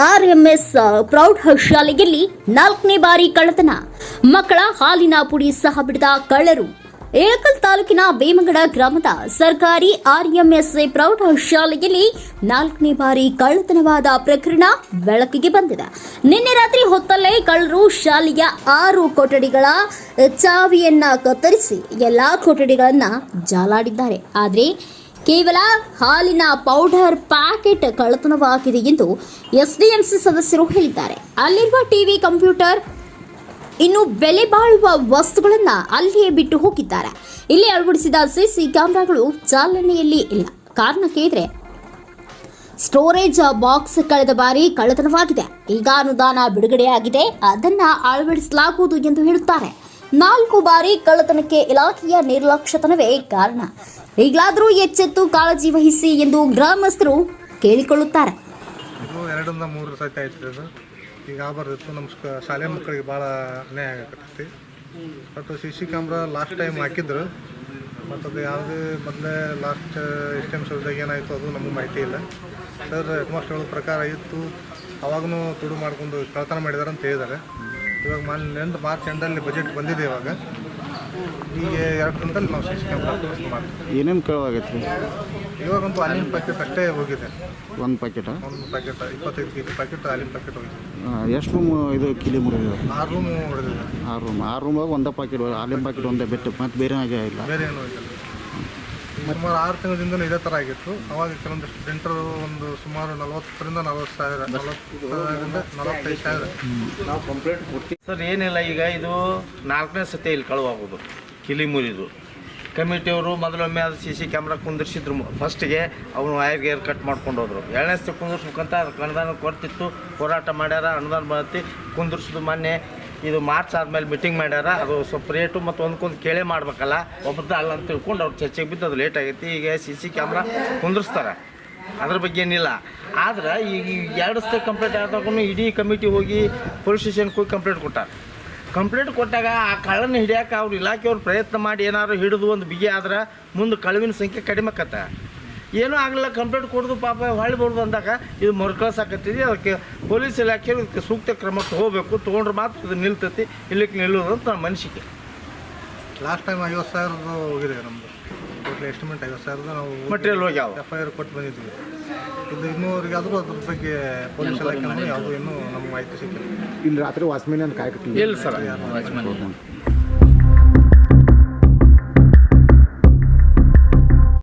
RMS ಪ್ರೌಢ ಶಾಲೆಯಲ್ಲಿ ನಾಲ್ಕನೇ ಬಾರಿ ಕಳ್ಳತನ. ಮಕ್ಕಳ ಹಾಲಿನ ಪುಡಿ ಸಹ ಬಿಡದ ಕಳ್ಳರು. ಏಳಕಲ್ ತಾಲೂಕಿನ ಬೇಮಗಡ ಗ್ರಾಮದ ಸರ್ಕಾರಿ ಆರ್ ಎಂ ಎಸ್ ಪ್ರೌಢ ಶಾಲೆಯಲ್ಲಿ ನಾಲ್ಕನೇ ಬಾರಿ ಕಳ್ಳತನವಾದ ಪ್ರಕರಣ ಬೆಳಕಿಗೆ ಬಂದಿದೆ. ನಿನ್ನೆ ರಾತ್ರಿ ಹೊತ್ತಲ್ಲೇ ಕಳ್ಳರು ಶಾಲೆಯ ಆರು ಕೊಠಡಿಗಳ ಚಾವಿಯನ್ನ ಕತ್ತರಿಸಿ ಎಲ್ಲಾ ಕೊಠಡಿಗಳನ್ನ ಜಾಲಾಡಿದ್ದಾರೆ. ಆದರೆ ಕೇವಲ ಹಾಲಿನ ಪೌಡರ್ ಪ್ಯಾಕೆಟ್ ಕಳ್ಳತನವಾಗಿದೆ ಎಂದು ಎಸ್ಡಿಎಂಸಿ ಸದಸ್ಯರು ಹೇಳಿದ್ದಾರೆ. ಅಲ್ಲಿರುವ ಟಿವಿ ಕಂಪ್ಯೂಟರ್ ಇನ್ನು ಬೆಲೆ ಬಾಳುವ ವಸ್ತುಗಳನ್ನ ಅಲ್ಲಿಯೇ ಬಿಟ್ಟು ಹೋಗಿದ್ದಾರೆ. ಇಲ್ಲಿ ಅಳವಡಿಸಿದ ಸಿಸಿ ಕ್ಯಾಮೆರಾಗಳು ಚಾಲನೆಯಲ್ಲಿ ಇಲ್ಲ. ಕಾರಣ ಕೇಳಿದ್ರೆ ಸ್ಟೋರೇಜ್ ಬಾಕ್ಸ್ ಕಳೆದ ಬಾರಿ ಕಳ್ಳತನವಾಗಿದೆ. ಈಗ ಅನುದಾನ ಬಿಡುಗಡೆಯಾಗಿದೆ. ಅದನ್ನ ಅಳವಡಿಸಲಾಗುವುದು ಎಂದು ಹೇಳುತ್ತಾರೆ. ನಾಲ್ಕು ಬಾರಿ ಕಳ್ಳತನಕ್ಕೆ ಇಲಾಖೆಯ ನಿರ್ಲಕ್ಷ್ಯತನವೇ ಕಾರಣ. ಈಗಲಾದರೂ ಎಚ್ಚೆತ್ತು ಕಾಳಜಿ ವಹಿಸಿ ಎಂದು ಗ್ರಾಮಸ್ಥರು ಕೇಳಿಕೊಳ್ಳುತ್ತಾರೆ. ಎರಡರಿಂದ ಮೂರು ಅದು ಈಗ ಆಗ್ಬಾರ್ದಿತ್ತು ನಮ್ಮ ಶಾಲೆ ಮಕ್ಕಳಿಗೆ ಭಾಳ ಅನ್ಯಾಯ ಆಗಕತ್ತೈತಿ. ಮತ್ತು C C camera last time ಹಾಕಿದ್ರು. ಮತ್ತು ಅದು ಯಾವುದೇ ಮೊದಲೇ ಲಾಸ್ಟ್ ಎಷ್ಟು ಟೈಮ್ ಏನಾಯಿತು ಅದು ನಮಗೆ ಮಾಹಿತಿ ಇಲ್ಲ. ಸರ್ ಹೆಡ್ ಪ್ರಕಾರ ಇತ್ತು ಅವಾಗೂ ತುಡು ಮಾಡ್ಕೊಂಡು ಕಳ್ತನ ಮಾಡಿದಾರೆ ಅಂತ ಹೇಳಿದ್ದಾರೆ. ಇವಾಗ ಎಂಟು ಮಾರ್ಚ್ ಎಂಡಲ್ಲಿ ಬಜೆಟ್ ಬಂದಿದೆ ಇವಾಗ. ಈಗ ಎರಡು ದಿನದಲ್ಲಿ ನಾವು ಮಾಡ್ತೀವಿ. ಏನೇನು ಕಳವಾಗೈತೆ ರೀ ಇವಾಗಂತೂ ಹಾಲಿನ ಪ್ಯಾಕೆಟ್ ಅಷ್ಟೇ ಹೋಗಿದೆ. ಒಂದು ಪ್ಯಾಕೆಟಾ ಒಂದು ಪ್ಯಾಕೆಟ್ ಇಪ್ಪತ್ತೈದು ಕೆ ಜಿ ಪ್ಯಾಕೆಟ್ ಹಾಲಿನ ಪ್ಯಾಕೆಟ್ ಹೋಗಿದೆ ಎಷ್ಟು ರೂಮ್ ಇದು ಕಿಲಿ ಮುರಿದ ಆರು ರೂಮ್ ಹೊಡೆದಿದೆ ಆರು ರೂಮ್ ಆರು ರೂಮಾಗ ಒಂದೇ ಪ್ಯಾಕೆಟ್ ಹಾಲಿನ ಪ್ಯಾಕೆಟ್ ಒಂದೇ ಬಿಟ್ಟು ಮತ್ತು ಬೇರೆ ಹಾಗೆ ಇಲ್ಲ ಬೇರೆ ಏನೂ ಇಲ್ಲ ಸುಮಾರು ಆರು ತಿಂಗಳಿಂದ ಇದೇ ಥರ ಆಗಿತ್ತು. ಅವಾಗ ಕೆಲವೊಂದಿಷ್ಟು ಪ್ರಿಂಟರ್ ಒಂದು ಸುಮಾರು ನಲವತ್ತರಿಂದ ನಲವತ್ತು ಸಾವಿರ ನಲವತ್ತೈದು ಸಾವಿರ. ಸರ್ ಏನಿಲ್ಲ ಈಗ ಇದು ನಾಲ್ಕನೇ ಸತಿ ಇಲ್ಲಿ ಕಳುವಾಗೋದು ಕಿಲಿ ಮುರಿದು ಕಮಿಟಿಯವರು ಮೊದಲೊಮ್ಮೆ ಅದು ಸಿ ಸಿ ಕ್ಯಾಮ್ರಾ ಕುಂದಿರ್ಸಿದ್ರು. ಫಸ್ಟಿಗೆ ಅವನು ವೈರ್ ಗೇರ್ ಕಟ್ ಮಾಡ್ಕೊಂಡು ಹೋದ್ರು ಎರಡನೇ ಸತಿ ಕುಂದಿರ್ಸ್ಬೇಕಂತ ಅದಕ್ಕೆ ಅನುದಾನ ಕೊಡ್ತಿತ್ತು ಹೋರಾಟ ಮಾಡ್ಯಾರ ಅನುದಾನ ಬರತ್ತಿ ಕುಂದಿರ್ಸಿದ್ರು ಮೊನ್ನೆ. ಇದು ಮಾರ್ಚ್ ಆದಮೇಲೆ ಮೀಟಿಂಗ್ ಮಾಡ್ಯಾರ. ಅದು ಸ್ವಲ್ಪ ರೇಟು ಮತ್ತು ಒಂದ್ಕೊಂದು ಕೇಳೇ ಮಾಡ್ಬೇಕಲ್ಲ. ಒಬ್ಬದ ಅಲ್ಲ ಅಂತ ತಿಳ್ಕೊಂಡು ಅವ್ರು ಚರ್ಚೆಗೆ ಬಿದ್ದು ಅದು ಲೇಟ್ ಆಗೈತಿ. ಈಗ ಸಿ ಸಿ ಕ್ಯಾಮ್ರಾ ಕುಂದಿರ್ಸ್ತಾರೆ. ಅದ್ರ ಬಗ್ಗೆ ಏನಿಲ್ಲ. ಆದ್ರೆ ಈಗ ಎರಡು ಸತಿ ಕಂಪ್ಲೇಂಟ್ ಆದಾಗೂ ಇಡೀ ಕಮಿಟಿ ಹೋಗಿ ಪೊಲೀಸ್ ಸ್ಟೇಷನ್ಗೆ ಹೋಗಿ ಕಂಪ್ಲೇಂಟ್ ಕೊಟ್ಟಾರೆ. ಕಂಪ್ಲೇಂಟ್ ಕೊಟ್ಟಾಗ ಆ ಕಳ್ಳನ ಹಿಡಿಯೋಕೆ ಅವ್ರ ಇಲಾಖೆಯವ್ರು ಪ್ರಯತ್ನ ಮಾಡಿ ಏನಾದ್ರು ಹಿಡಿದು ಒಂದು ಬಿಗಿ ಆದ್ರೆ ಮುಂದೆ ಕಳುವಿನ ಸಂಖ್ಯೆ ಕಡಿಮೆ ಆಕತ್ತ. ಏನೂ ಆಗಲಿಲ್ಲ ಕಂಪ್ಲೇಂಟ್ ಕೊಡೋದು ಪಾಪ ಹೊಳ್ಳಿ ಬರೋದು ಅಂದಾಗ ಇದು ಮರುಕಳಿಸಾಕತ್ತಿದೆ ಅದಕ್ಕೆ ಪೊಲೀಸ್ ಇಲಾಖೆ ಇದಕ್ಕೆ ಸೂಕ್ತ ಕ್ರಮ ತೊಗೋಬೇಕು. ತೊಗೊಂಡ್ರೆ ಮಾತ್ರ ಇದು ನಿಲ್ತೈತಿ ಇಲ್ಲಿಕ್ಕೆ ನಿಲ್ಲೋದು ಅಂತ ನನ್ನ ಮನಸ್ಸಿಗೆ ಲಾಸ್ಟ್ ಟೈಮ್ ಐವತ್ತು ಸಾವಿರದ ಹೋಗಿದೆ ನಮ್ಮದು ಟೋಟಲ್ ಎಸ್ಟಿಮೇಟ್ ಐವತ್ತು ಸಾವಿರದ ನಾವು ಮಟೀರಿಯಲ್ ಹೋಗ್ಯಾವ ಎಫ್ ಐ ಆರ್ ಕೊಟ್ಟು ಬಂದಿದ್ವಿ. ಇದು ಇನ್ನೂವರೆಗೆ ಆದರೂ ಅದ್ರ ಬಗ್ಗೆ ಪೊಲೀಸ್ ಇಲಾಖೆ ಯಾವುದೂ ಇನ್ನೂ ನಮ್ಗೆ ಮಾಹಿತಿ ಸಿಕ್ಕಿಲ್ಲ. ಇಲ್ಲಿ ರಾತ್ರಿ ವಾಚ್ಮನ್ ಅಂತ ಕಾಯ್ಕತ್ತೀವಿ ಇಲ್ಲ ಸರ್.